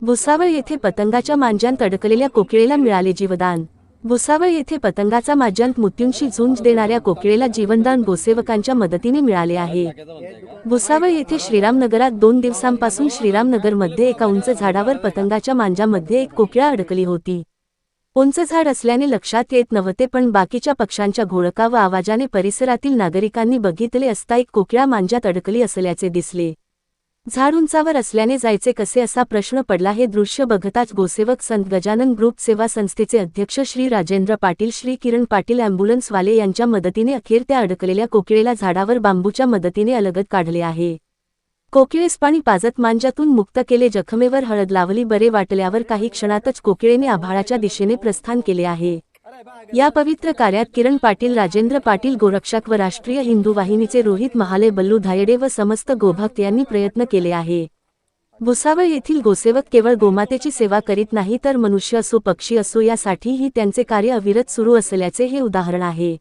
भुसावळ येथे पतंगाच्या मांज्यात अडकलेल्या कोकिळेला मिळाले जीवदान. भुसावळ येथे पतंगाचा माज्यांत मृत्यूंशी झुंज देणाऱ्या कोकिळेला जीवनदान गोसेवकांच्या मदतीने मिळाले आहे. भुसावळ येथे श्रीरामनगरात दोन दिवसांपासून श्रीरामनगरमध्ये एका उंच झाडावर पतंगाच्या मांजामध्ये एक कोकिळा अडकली होती. उंच झाड असल्याने लक्षात येत नव्हते पण बाकीच्या पक्ष्यांच्या घोळका व आवाजाने परिसरातील नागरिकांनी बघितले असता एक कोकिळा मांज्यात अडकली असल्याचे दिसले. झाड उंचावर असल्याने जायचे कसे असा प्रश्न पडला हे दृश्य बघताच गोसेवक संत गजानन ग्रुप सेवा संस्थेचे अध्यक्ष श्री राजेंद्र पाटील श्री किरण पाटील अँब्युलन्सवाले यांच्या मदतीने अखेर त्या अडकलेल्या कोकिळेला झाडावर बांबूच्या मदतीने अलगद काढले आहे. कोकिळेस पाणी पाजत मांजातून मुक्त केले जखमेवर हळद लावली बरे वाटल्यावर काही क्षणातच कोकिळेने आभाळाच्या दिशेने प्रस्थान केले आहे. या पवित्र कार्यात किरण पाटील राजेंद्र पाटील गोरक्षक व राष्ट्रीय हिंदू वाहिनीचे रोहित महाले बल्लू धायडे व समस्त गोभक्त यांनी प्रयत्न केले आहे. भुसावळ येथील गोसेवक केवळ गोमातेची सेवा करीत नाही तर मनुष्य असो पक्षी असो यासाठीही त्यांचे कार्य अविरत सुरू असल्याचे हे उदाहरण आहे.